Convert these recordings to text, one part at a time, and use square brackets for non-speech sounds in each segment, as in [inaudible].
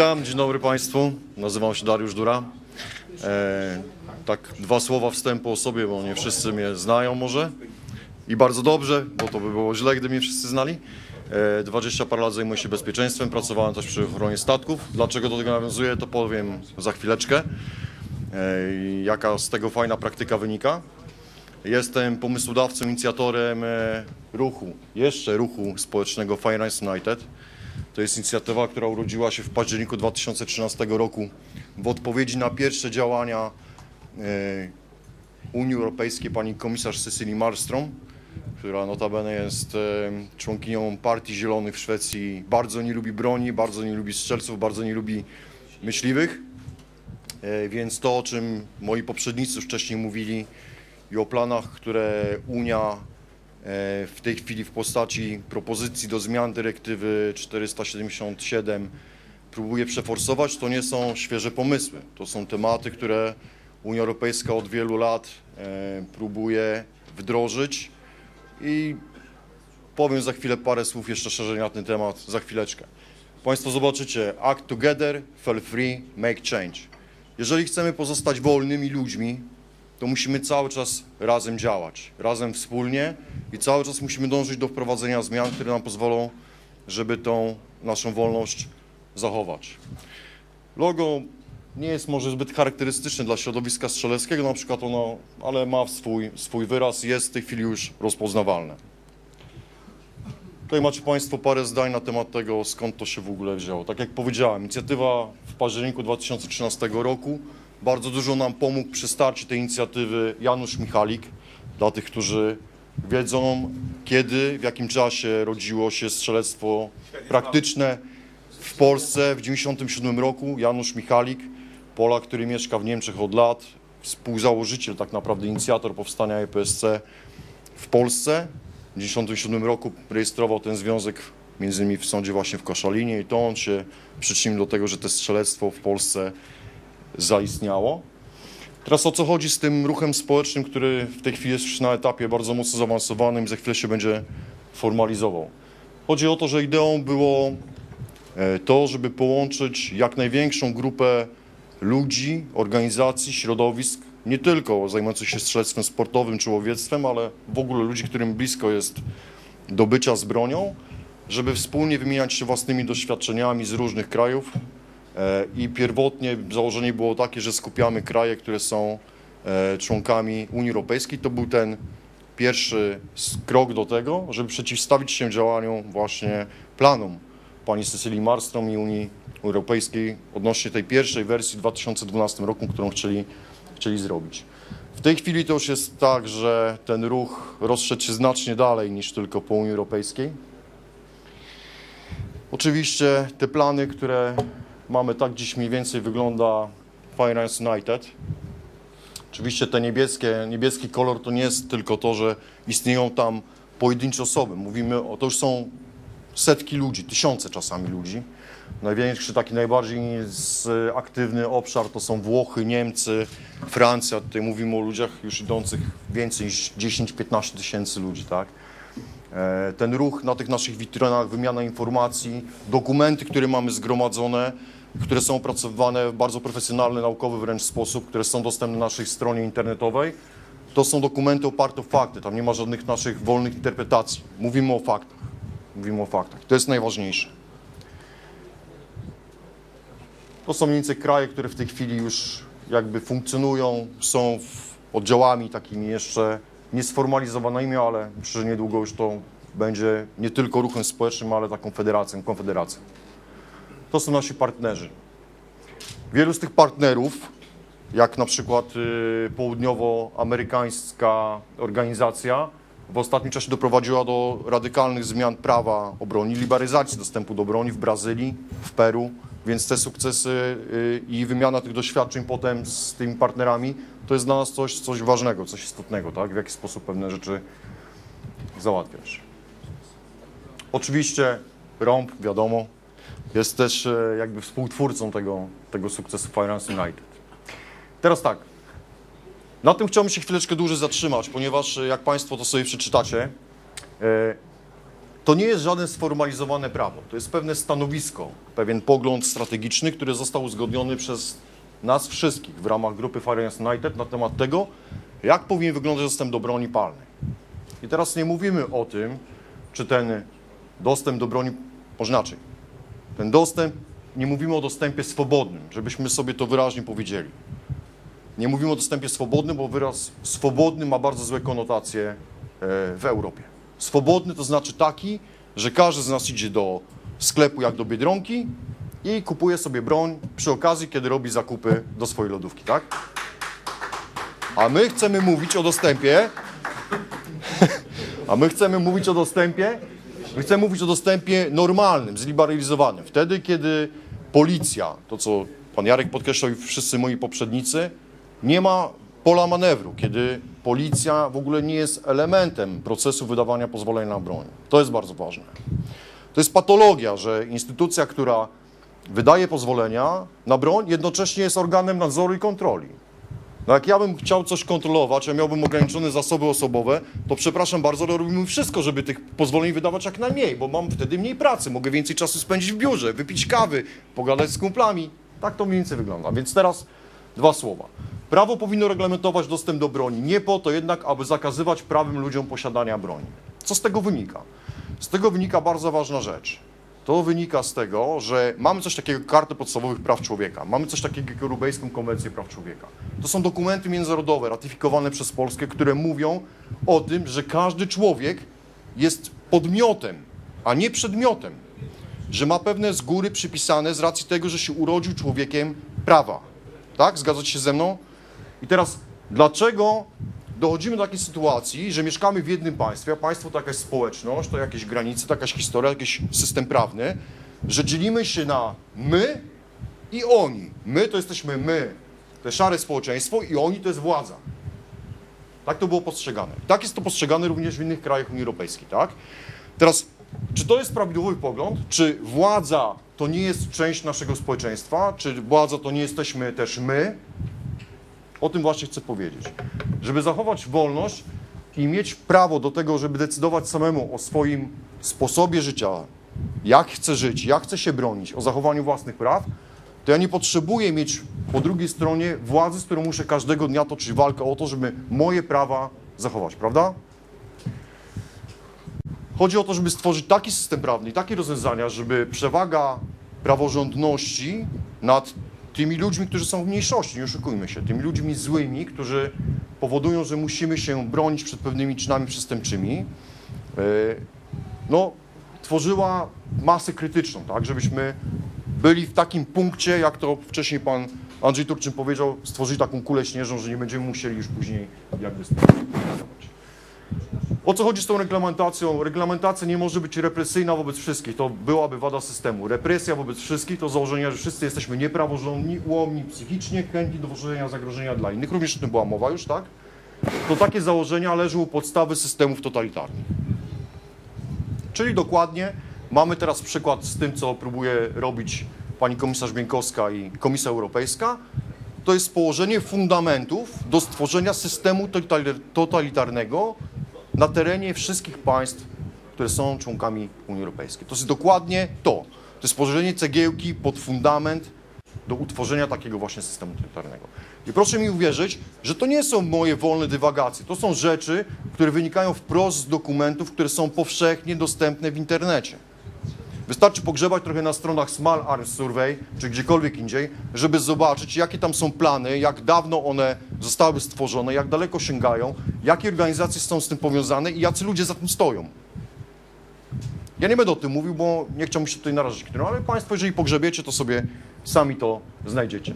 Dzień dobry Państwu. Nazywam się Dariusz Dura. E, tak, dwa słowa wstępu o sobie, bo nie wszyscy mnie znają może. I bardzo dobrze, bo to by było źle, gdyby mnie wszyscy znali. E, 20 parę lat zajmuję się bezpieczeństwem, pracowałem też przy ochronie statków. Dlaczego do tego nawiązuję, to powiem za chwileczkę. E, jaka z tego fajna praktyka wynika. Jestem pomysłodawcą, inicjatorem e, ruchu, jeszcze ruchu społecznego Finance United. To jest inicjatywa, która urodziła się w październiku 2013 roku w odpowiedzi na pierwsze działania e, Unii Europejskiej pani komisarz Cecilii Malmström, która notabene jest e, członkinią Partii Zielonych w Szwecji. Bardzo nie lubi broni, bardzo nie lubi strzelców, bardzo nie lubi myśliwych. E, Więc to, o czym moi poprzednicy wcześniej mówili i o planach, które Unia w tej chwili w postaci propozycji do zmian dyrektywy 477 próbuje przeforsować, to nie są świeże pomysły. To są tematy, które Unia Europejska od wielu lat e, próbuje wdrożyć i powiem za chwilę parę słów jeszcze szerzej na ten temat, za chwileczkę. Państwo zobaczycie, act together, feel free, make change. Jeżeli chcemy pozostać wolnymi ludźmi, to musimy cały czas razem działać, razem wspólnie i cały czas musimy dążyć do wprowadzenia zmian, które nam pozwolą, żeby tą naszą wolność zachować. Logo nie jest może zbyt charakterystyczne dla środowiska strzeleckiego, na przykład ono, ale ma swój, swój wyraz, jest w tej chwili już rozpoznawalne. Tutaj macie Państwo parę zdań na temat tego, skąd to się w ogóle wzięło. Tak jak powiedziałem, inicjatywa w październiku 2013 roku. Bardzo dużo nam pomógł przy starcie tej inicjatywy Janusz Michalik. Dla tych, którzy wiedzą, kiedy, w jakim czasie rodziło się strzelectwo praktyczne w Polsce w 1997 roku. Janusz Michalik, Polak, który mieszka w Niemczech od lat, współzałożyciel, tak naprawdę inicjator powstania EPSC w Polsce. W 1997 roku rejestrował ten związek między innymi w sądzie właśnie w Koszalinie i to on się przyczynił do tego, że to strzelectwo w Polsce zaistniało. Teraz o co chodzi z tym ruchem społecznym, który w tej chwili jest na etapie bardzo mocno zaawansowanym za chwilę się będzie formalizował. Chodzi o to, że ideą było e, to, żeby połączyć jak największą grupę ludzi, organizacji, środowisk, nie tylko zajmujących się strzelectwem sportowym czy łowiectwem, ale w ogóle ludzi, którym blisko jest do bycia z bronią, żeby wspólnie wymieniać się własnymi doświadczeniami z różnych krajów. E, I pierwotnie założenie było takie, że skupiamy kraje, które są e, członkami Unii Europejskiej. To był ten pierwszy krok do tego, żeby przeciwstawić się działaniom właśnie planom pani Cecylii Marstrom i Unii Europejskiej odnośnie tej pierwszej wersji w 2012 roku, którą chcieli, chcieli zrobić. W tej chwili to już jest tak, że ten ruch rozszedł się znacznie dalej niż tylko po Unii Europejskiej. Oczywiście te plany, które mamy, tak dziś mniej więcej wygląda Finance United. Oczywiście te niebieskie, niebieski kolor to nie jest tylko to, że istnieją tam pojedyncze osoby. Mówimy o, to już są setki ludzi, tysiące czasami ludzi. Największy, taki najbardziej aktywny obszar to są Włochy, Niemcy, Francja. Tutaj mówimy o ludziach już idących więcej niż 10-15 tysięcy ludzi, tak? E, Ten ruch na tych naszych witrynach, wymiana informacji, dokumenty, które mamy zgromadzone, które są opracowywane w bardzo profesjonalny, naukowy wręcz sposób, które są dostępne na naszej stronie internetowej, to są dokumenty oparte o fakty. Tam nie ma żadnych naszych wolnych interpretacji. Mówimy o faktach. Mówimy o faktach. To jest najważniejsze. To są mniej więcej kraje, które w tej chwili już jakby funkcjonują, są oddziałami takimi jeszcze niesformalizowanymi, ale myślę, że niedługo już to będzie nie tylko ruchem społecznym, ale taką federacją, konfederacją. To są nasi partnerzy. Wielu z tych partnerów, jak na przykład y, południowoamerykańska organizacja, w ostatnim czasie doprowadziła do radykalnych zmian prawa o broni, liberalizacji dostępu do broni w Brazylii, w Peru, więc te sukcesy y, i wymiana tych doświadczeń potem z tymi partnerami to jest dla nas coś, coś ważnego, coś istotnego, tak? w jaki sposób pewne rzeczy załatwiasz. Oczywiście Rąb, wiadomo, jest też e, jakby współtwórcą tego, tego sukcesu Finance United. Teraz tak, na tym chciałbym się chwileczkę dłużej zatrzymać, ponieważ e, jak Państwo to sobie przeczytacie, e, To nie jest żadne sformalizowane prawo. To jest pewne stanowisko, pewien pogląd strategiczny, który został uzgodniony przez nas wszystkich w ramach grupy Finance United na temat tego, jak powinien wyglądać dostęp do broni palnej. I teraz nie mówimy o tym, czy ten dostęp do broni, może inaczej, ten dostęp, nie mówimy o dostępie swobodnym, żebyśmy sobie to wyraźnie powiedzieli. Nie mówimy o dostępie swobodnym, bo wyraz swobodny ma bardzo złe konotacje e, w Europie. Swobodny to znaczy taki, że każdy z nas idzie do sklepu jak do Biedronki i kupuje sobie broń przy okazji, kiedy robi zakupy do swojej lodówki, tak? A my chcemy mówić o dostępie [laughs] a my chcemy mówić o dostępie, chcemy mówić o dostępie normalnym, zliberalizowanym. Wtedy, kiedy policja, to co pan Jarek podkreślał i wszyscy moi poprzednicy, nie ma pola manewru, kiedy policja w ogóle nie jest elementem procesu wydawania pozwolenia na broń. To jest bardzo ważne. To jest patologia, że instytucja, która wydaje pozwolenia na broń, jednocześnie jest organem nadzoru i kontroli. No jak ja bym chciał coś kontrolować, a miałbym ograniczone zasoby osobowe, to przepraszam bardzo, ale robimy wszystko, żeby tych pozwoleń wydawać jak najmniej, bo mam wtedy mniej pracy, mogę więcej czasu spędzić w biurze, wypić kawy, pogadać z kumplami. Tak to mniej więcej wygląda. Więc teraz dwa słowa. Prawo powinno reglamentować dostęp do broni, nie po to jednak, aby zakazywać prawym ludziom posiadania broni. Co z tego wynika? Z tego wynika bardzo ważna rzecz. To wynika z tego, że mamy coś takiego jak Kartę Podstawowych Praw Człowieka, mamy coś takiego jak Europejską Konwencję Praw Człowieka. To są dokumenty międzynarodowe ratyfikowane przez Polskę, które mówią o tym, że każdy człowiek jest podmiotem, a nie przedmiotem, że ma pewne z góry przypisane z racji tego, że się urodził człowiekiem prawa. Tak? Zgadzacie się ze mną? I teraz, dlaczego dochodzimy do takiej sytuacji, że mieszkamy w jednym państwie, a państwo to jakaś społeczność, to jakieś granice, to jakaś historia, jakiś system prawny, że dzielimy się na my i oni. My to jesteśmy my, to jest szare społeczeństwo i oni to jest władza. Tak to było postrzegane. Tak jest to postrzegane również w innych krajach Unii Europejskiej, tak? Teraz, czy to jest prawidłowy pogląd? Czy władza to nie jest część naszego społeczeństwa? Czy władza to nie jesteśmy też my? O tym właśnie chcę powiedzieć. Żeby zachować wolność i mieć prawo do tego, żeby decydować samemu o swoim sposobie życia, jak chcę żyć, jak chcę się bronić, o zachowaniu własnych praw, to ja nie potrzebuję mieć po drugiej stronie władzy, z którą muszę każdego dnia toczyć walkę o to, żeby moje prawa zachować, prawda? Chodzi o to, żeby stworzyć taki system prawny takie rozwiązania, żeby przewaga praworządności nad tymi ludźmi, którzy są w mniejszości, nie oszukujmy się, tymi ludźmi złymi, którzy powodują, że musimy się bronić przed pewnymi czynami przestępczymi, e, no, tworzyła masę krytyczną, tak, żebyśmy byli w takim punkcie, jak to wcześniej pan Andrzej Turczyn powiedział, stworzyli taką kulę śnieżną, że nie będziemy musieli już później jakby. O co chodzi z tą reglamentacją? Reglamentacja nie może być represyjna wobec wszystkich. To byłaby wada systemu. Represja wobec wszystkich to założenie, że wszyscy jesteśmy niepraworządni, ułomni psychicznie, chętni do tworzenia zagrożenia dla innych. Również o tym była mowa już, tak? To takie założenia leżą u podstawy systemów totalitarnych. Czyli dokładnie mamy teraz przykład z tym, co próbuje robić pani komisarz Bieńkowska i Komisja Europejska. To jest położenie fundamentów do stworzenia systemu totali- totalitarnego na terenie wszystkich państw, które są członkami Unii Europejskiej. To jest dokładnie to. To jest położenie cegiełki pod fundament do utworzenia takiego właśnie systemu totalitarnego. I proszę mi uwierzyć, że to nie są moje wolne dywagacje. To są rzeczy, które wynikają wprost z dokumentów, które są powszechnie dostępne w internecie. Wystarczy pogrzebać trochę na stronach Small Arms Survey, czy gdziekolwiek indziej, żeby zobaczyć, jakie tam są plany, jak dawno one zostały stworzone, jak daleko sięgają, jakie organizacje są z tym powiązane i jacy ludzie za tym stoją. Ja nie będę o tym mówił, bo nie chciałbym się tutaj narazić, którym, ale Państwo, jeżeli pogrzebiecie, to sobie sami to znajdziecie.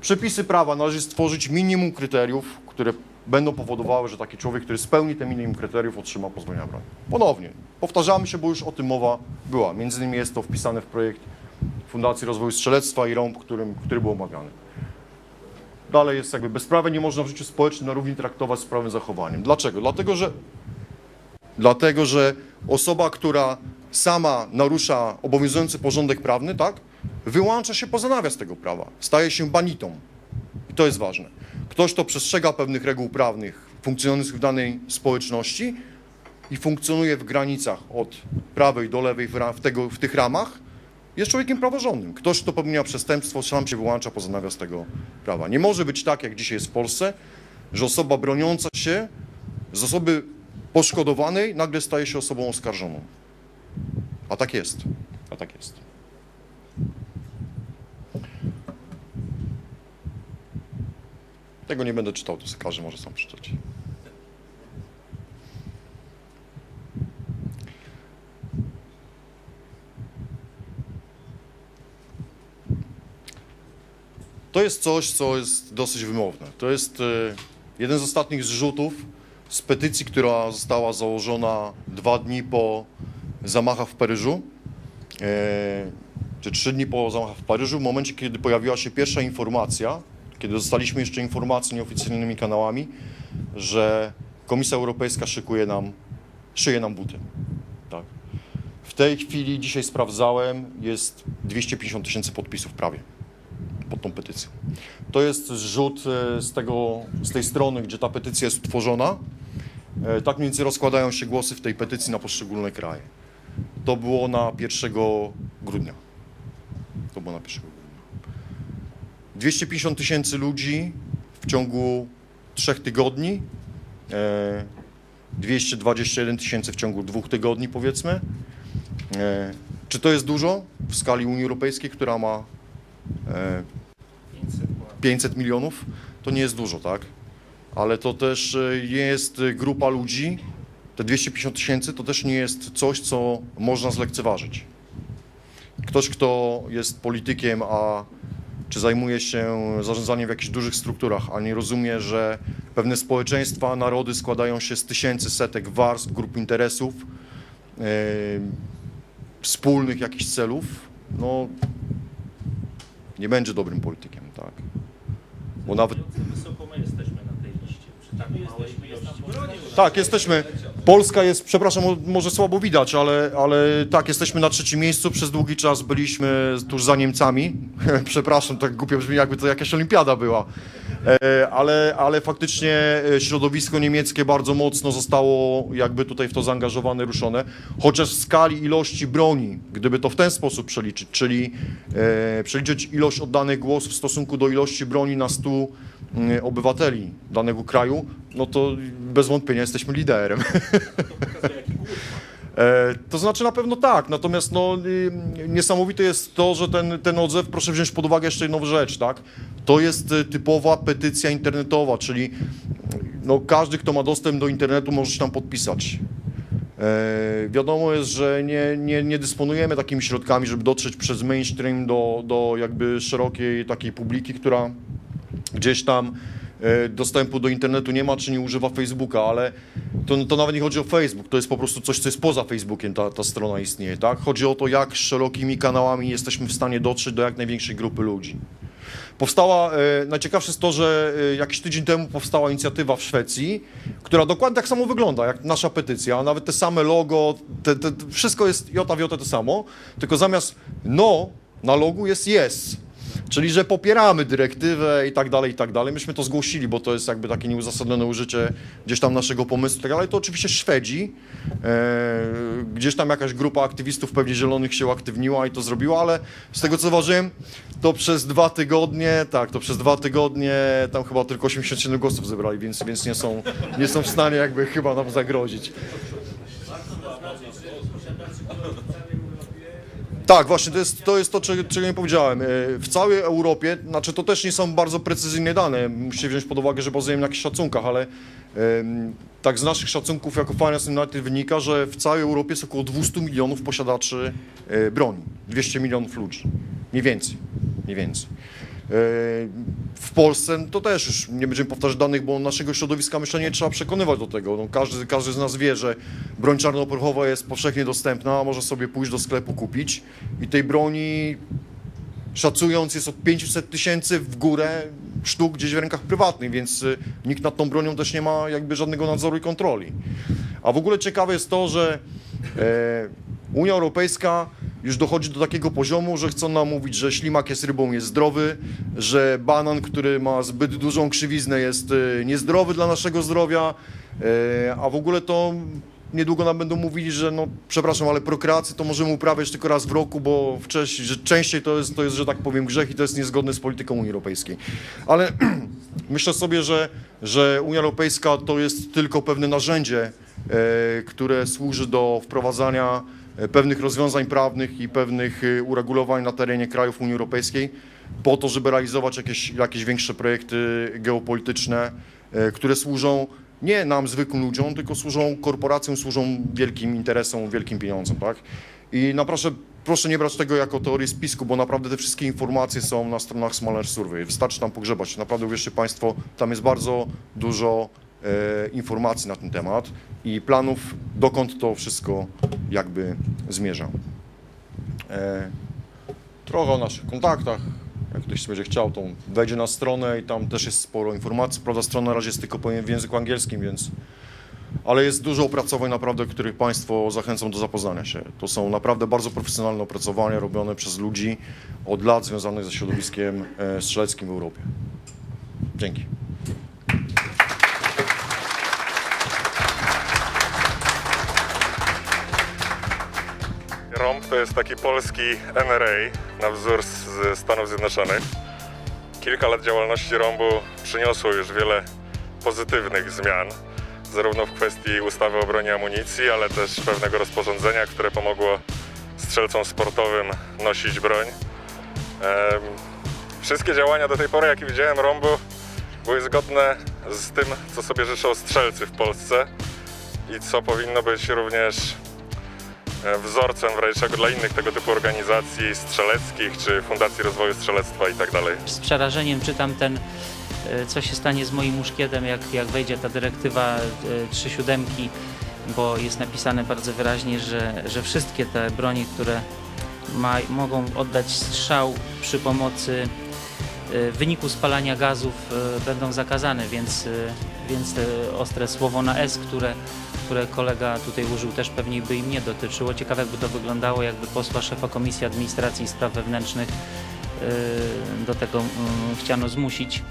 Przepisy prawa należy stworzyć minimum kryteriów, które będą powodowały, że taki człowiek, który spełni te minimum kryteriów, otrzyma pozwolenie na broń. Ponownie, powtarzamy się, bo już o tym mowa była. Między innymi jest to wpisane w projekt Fundacji Rozwoju Strzelectwa i ROMP, którym, który był omawiany. Dalej jest jakby bezprawie nie można w życiu społecznym na równi traktować z prawem zachowaniem. Dlaczego? Dlatego, że Dlatego, że osoba, która sama narusza obowiązujący porządek prawny, tak, wyłącza się poza nawias tego prawa, staje się banitą. I to jest ważne. Ktoś, kto przestrzega pewnych reguł prawnych funkcjonujących w danej społeczności, i funkcjonuje w granicach od prawej do lewej w, tego, w tych ramach, jest człowiekiem praworządnym. Ktoś, kto popełnia przestępstwo, sam się wyłącza poza nawias tego prawa. Nie może być tak, jak dzisiaj jest w Polsce, że osoba broniąca się z osoby poszkodowanej nagle staje się osobą oskarżoną. A tak jest. A tak jest. Tego nie będę czytał, to sobie każdy może sam przeczytać. To jest coś, co jest dosyć wymowne. To jest e, jeden z ostatnich zrzutów z petycji, która została założona dwa dni po zamachach w Paryżu, e, czy trzy dni po zamachach w Paryżu, w momencie, kiedy pojawiła się pierwsza informacja, kiedy dostaliśmy jeszcze informacje nieoficjalnymi kanałami, że Komisja Europejska szykuje nam, szyje nam buty. Tak. W tej chwili, dzisiaj sprawdzałem, jest 250 tysięcy podpisów prawie pod tą petycją. To jest zrzut e, z, tego, z tej strony, gdzie ta petycja jest utworzona. E, Tak mniej więcej rozkładają się głosy w tej petycji na poszczególne kraje. To było na 1 grudnia. To było na 1 grudnia. 250 tysięcy ludzi w ciągu trzech tygodni. E, 221 tysięcy w ciągu dwóch tygodni, powiedzmy. E, Czy to jest dużo w skali Unii Europejskiej, która ma e, 500 milionów? To nie jest dużo, tak? Ale to też e, jest e, grupa ludzi. Te 250 tysięcy to też nie jest coś, co można zlekceważyć. Ktoś, kto jest politykiem, a czy zajmuje się zarządzaniem w jakichś dużych strukturach, a nie rozumie, że pewne społeczeństwa, narody składają się z tysięcy, setek warstw, grup interesów, e, wspólnych jakichś celów, no nie będzie dobrym politykiem, tak? Bo nawet Wysoko my jesteśmy na tej liście, przy tak małej ilości broni. Tak, jesteśmy. Polska jest, przepraszam, mo- może słabo widać, ale, ale tak, jesteśmy na trzecim miejscu. Przez długi czas byliśmy tuż za Niemcami. [laughs] przepraszam, tak głupio brzmi, jakby to jakaś olimpiada była. E, ale, ale faktycznie e, środowisko niemieckie bardzo mocno zostało jakby tutaj w to zaangażowane, ruszone. Chociaż w skali ilości broni, gdyby to w ten sposób przeliczyć, czyli e, przeliczyć ilość oddanych głosów w stosunku do ilości broni na 100 mm, obywateli danego kraju, no to bez wątpienia jesteśmy liderem. [laughs] E, To znaczy na pewno tak, natomiast no, y, niesamowite jest to, że ten, ten odzew, proszę wziąć pod uwagę jeszcze jedną rzecz, tak? To jest y, typowa petycja internetowa, czyli no, każdy, kto ma dostęp do internetu może się tam podpisać. E, wiadomo jest, że nie, nie, nie dysponujemy takimi środkami, żeby dotrzeć przez mainstream do, do jakby szerokiej takiej publiki, która gdzieś tam dostępu do internetu nie ma, czy nie używa Facebooka, ale to, to nawet nie chodzi o Facebook, to jest po prostu coś, co jest poza Facebookiem, ta, ta strona istnieje, tak? Chodzi o to, jak szerokimi kanałami jesteśmy w stanie dotrzeć do jak największej grupy ludzi. Powstała, e, najciekawsze jest to, że e, jakiś tydzień temu powstała inicjatywa w Szwecji, która dokładnie tak samo wygląda jak nasza petycja, nawet te same logo, te, te, wszystko jest jota w jotę to samo, tylko zamiast no na logu jest yes. Czyli, że popieramy dyrektywę i tak dalej, i tak dalej. Myśmy to zgłosili, bo to jest jakby takie nieuzasadnione użycie gdzieś tam naszego pomysłu, i tak dalej. To oczywiście Szwedzi, e, gdzieś tam jakaś grupa aktywistów pewnie zielonych się uaktywniła i to zrobiła, ale z tego co zauważyłem, to przez dwa tygodnie, tak, to przez dwa tygodnie tam chyba tylko 87 głosów zebrali, więc, więc nie, są, nie są w stanie jakby chyba nam zagrozić. Tak, właśnie, to jest to, jest to czego, czego nie powiedziałem. E, W całej Europie, znaczy to też nie są bardzo precyzyjne dane, musicie wziąć pod uwagę, że bazujemy na jakichś szacunkach, ale tak z naszych szacunków jako Finance United wynika, że w całej Europie jest około 200 milionów posiadaczy e, broni, 200 milionów ludzi, mniej więcej, mniej więcej. E, W Polsce to też już nie będziemy powtarzać danych, bo naszego środowiska myślę nie trzeba przekonywać do tego. No, każdy, każdy z nas wie, że broń czarnoprochowa jest powszechnie dostępna, może sobie pójść do sklepu kupić i tej broni szacując jest od 500 tysięcy w górę sztuk gdzieś w rękach prywatnych, więc y, nikt nad tą bronią też nie ma jakby żadnego nadzoru i kontroli. A w ogóle ciekawe jest to, że e, Unia Europejska już dochodzi do takiego poziomu, że chcą nam mówić, że ślimak jest rybą, jest zdrowy, że banan, który ma zbyt dużą krzywiznę jest y, niezdrowy dla naszego zdrowia, e, a w ogóle to niedługo nam będą mówili, że no, przepraszam, ale prokreację to możemy uprawiać tylko raz w roku, bo wcześniej, że częściej to jest, to jest, że tak powiem, grzech i to jest niezgodne z polityką Unii Europejskiej. Ale [clears throat] myślę sobie, że, że Unia Europejska to jest tylko pewne narzędzie, e, które służy do wprowadzania e, pewnych rozwiązań prawnych i pewnych e, uregulowań na terenie krajów Unii Europejskiej po to, żeby realizować jakieś, jakieś większe projekty geopolityczne, e, które służą nie nam, zwykłym ludziom, tylko służą korporacjom, służą wielkim interesom, wielkim pieniądzom, tak? I na proszę, nie brać tego jako teorię spisku, bo naprawdę te wszystkie informacje są na stronach Smaller Survey. Wystarczy tam pogrzebać. Naprawdę uwierzcie Państwo, tam jest bardzo dużo e, informacji na ten temat i planów, dokąd to wszystko jakby zmierza. E, trochę o naszych kontaktach. Jak ktoś będzie chciał, to wejdzie na stronę i tam też jest sporo informacji. Prawda, strona na razie jest tylko w języku angielskim, więc. Ale jest dużo opracowań naprawdę, których Państwo zachęcam do zapoznania się. To są naprawdę bardzo profesjonalne opracowania robione przez ludzi od lat związanych ze środowiskiem e, strzeleckim w Europie. Dzięki. To jest taki polski NRA na wzór ze Stanów Zjednoczonych. Kilka lat działalności ROMBu przyniosło już wiele pozytywnych zmian, zarówno w kwestii ustawy o broni amunicji, ale też pewnego rozporządzenia, które pomogło strzelcom sportowym nosić broń. Wszystkie działania do tej pory, jakie widziałem ROMBu, były zgodne z tym, co sobie życzą strzelcy w Polsce i co powinno być również wzorcem w razie czego dla innych tego typu organizacji strzeleckich czy Fundacji Rozwoju Strzelectwa i tak dalej. Z przerażeniem czytam ten, e, co się stanie z moim muszkietem, jak, jak wejdzie ta dyrektywa e, 3.7, bo jest napisane bardzo wyraźnie, że, że wszystkie te broni, które ma, mogą oddać strzał przy pomocy e, w wyniku spalania gazów e, będą zakazane, więc, e, więc ostre słowo na S, które, które kolega tutaj użył, też pewnie by im nie dotyczyło. Ciekawe jakby to wyglądało, jakby posła szefa Komisji Administracji i Spraw Wewnętrznych y, do tego y, chciano zmusić.